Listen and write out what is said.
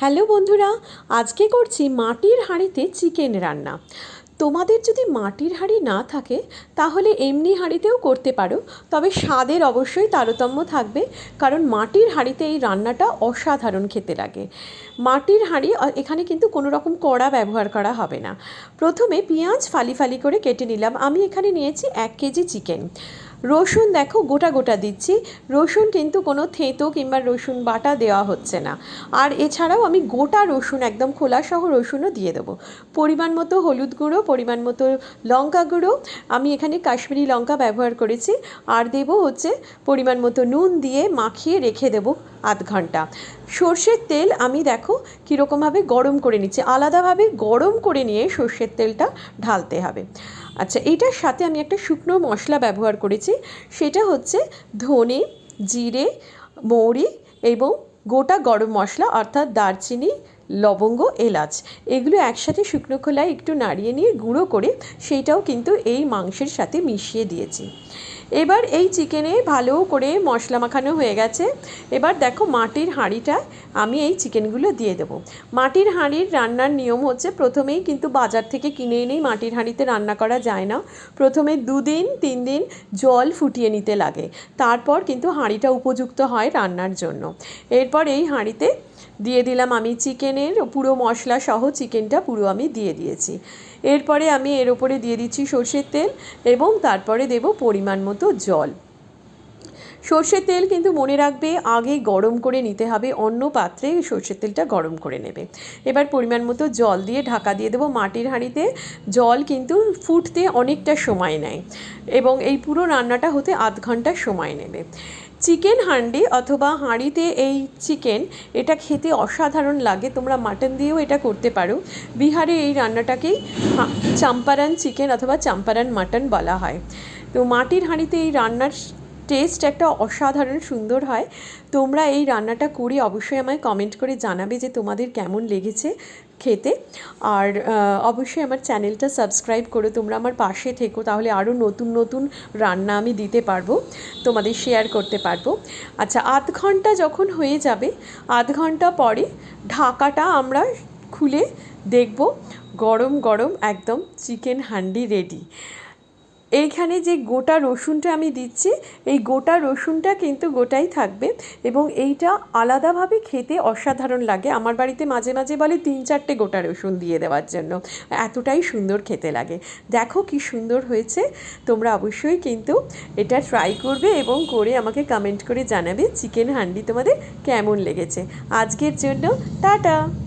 Hello বন্ধুরা, আজকে করছি মাটির হাঁড়িতে চিকেন রান্না। তোমাদের যদি মাটির হাঁড়ি না থাকে, তাহলে এমনি হাঁড়িতেও করতে পারো, তবে স্বাদের অবশ্যই তারতম্য থাকবে, কারণ মাটির হাঁড়িতে এই রান্নাটা অসাধারণ খেতে লাগে। মাটির হাঁড়ি এখানে কিন্তু কোনো রকম কড়া ব্যবহার করা হবে না। প্রথমে পেঁয়াজ ফালি ফালি করে কেটে নিলাম। আমি এখানে নিয়েছি এক কেজি চিকেন। রসুন দেখো গোটা গোটা দিচ্ছি। রসুন কিন্তু কোনো থেঁতো কিংবা রসুন বাটা দেওয়া হচ্ছে না। আর এছাড়াও আমি গোটা রসুন, একদম খোলাসহ রসুনও দিয়ে দেবো। পরিমাণ মতো হলুদ গুঁড়ো, পরিমাণ মতো লঙ্কা গুঁড়ো। আমি এখানে কাশ্মীরি লঙ্কা ব্যবহার করেছি। আর দেবো হচ্ছে পরিমাণ মতো নুন দিয়ে মাখিয়ে রেখে দেবো আধ ঘণ্টা। সর্ষের তেল আমি দেখো কীরকমভাবে গরম করে নিচ্ছি। আলাদাভাবে গরম করে নিয়ে সর্ষের তেলটা ঢালতে হবে। আচ্ছা এটার সাথে আমি একটা শুকনো মশলা ব্যবহার করেছি। সেটা হচ্ছে ধনে, জিরে, মৌরি এবং গোটা গরম মশলা, অর্থাৎ দারচিনি লবঙ্গ, এলাচ। এগুলো একসাথে শুকনো খোলায় একটু নাড়িয়ে নিয়ে গুঁড়ো করে সেইটাও কিন্তু এই মাংসের সাথে মিশিয়ে দিয়েছি। এবার এই চিকেনে ভালো করে মশলা মাখানো হয়ে গেছে। এবার দেখো মাটির হাঁড়িটা আমি এই চিকেনগুলো দিয়ে দেবো। মাটির হাঁড়ির রান্নার নিয়ম হচ্ছে প্রথমেই কিন্তু বাজার থেকে কিনে এনেই মাটির হাঁড়িতে রান্না করা যায় না। প্রথমে দুদিন তিন দিন জল ফুটিয়ে নিতে লাগে। তারপর কিন্তু হাঁড়িটা উপযুক্ত হয় রান্নার জন্য। এরপর এই হাঁড়িতে দিয়ে দিলাম আমি চিকেনের পুরো মশলা সহ চিকেনটা পুরো আমি দিয়ে দিয়েছি। এরপরে আমি এর ওপরে দিয়ে দিচ্ছি সর্ষের তেল এবং তারপরে দেব পরিমাণ মতো জল। সর্ষের তেল কিন্তু মনে রাখবে, আগে গরম করে নিতে হবে, অন্য পাত্রে সর্ষের তেলটা গরম করে নেবে। এবার পরিমাণ মতো জল দিয়ে ঢাকা দিয়ে দেবো মাটির হাঁড়িতে। জল কিন্তু ফুটতে অনেকটা সময় নেয় এবং এই পুরো রান্নাটা হতে আধ ঘণ্টা সময় নেবে। চিকেন হান্ডি অথবা হাঁড়িতে এই চিকেন, এটা খেতে অসাধারণ লাগে, তোমরা মাটন দিয়েও এটা করতে পারো। বিহারে এই রান্নাটাকেই চাম্পারান চিকেন অথবা চাম্পারান মাটন বলা হয়। তো মাটির হাঁড়িতে এই রান্নার টেস্ট একটা অসাধারণ সুন্দর হয়। তোমরা এই রান্নাটা করে অবশ্যই আমায় কমেন্ট করে জানাবে যে তোমাদের কেমন লেগেছে খেতে। আর অবশ্যই আমার চ্যানেলটা সাবস্ক্রাইব করো তোমরা আমার পাশে থেকো, তাহলে আরও নতুন নতুন রান্না আমি দিতে পারব, তোমাদের শেয়ার করতে পারব। আচ্ছা আধ ঘণ্টা যখন হয়ে যাবে, আধ ঘণ্টা পরে ঢাকাটা আমরা খুলে দেখব, গরম গরম, একদম চিকেন হান্ডি রেডি এইখানে যে গোটা রসুনটা আমি দিচ্ছি, এই গোটা রসুনটা কিন্তু গোটাই থাকবে এবং এইটা আলাদাভাবে খেতে অসাধারণ লাগে। আমার বাড়িতে মাঝে মাঝে বলে তিন চারটে গোটা রসুন দিয়ে দেওয়ার জন্য। এতটাই সুন্দর খেতে লাগে। দেখো কি সুন্দর হয়েছে। তোমরা অবশ্যই কিন্তু এটা ট্রাই করবে এবং করে আমাকে কমেন্ট করে জানাবে। চিকেন হান্ডি তোমাদের কেমন লেগেছে। আজকের জন্য টাটা!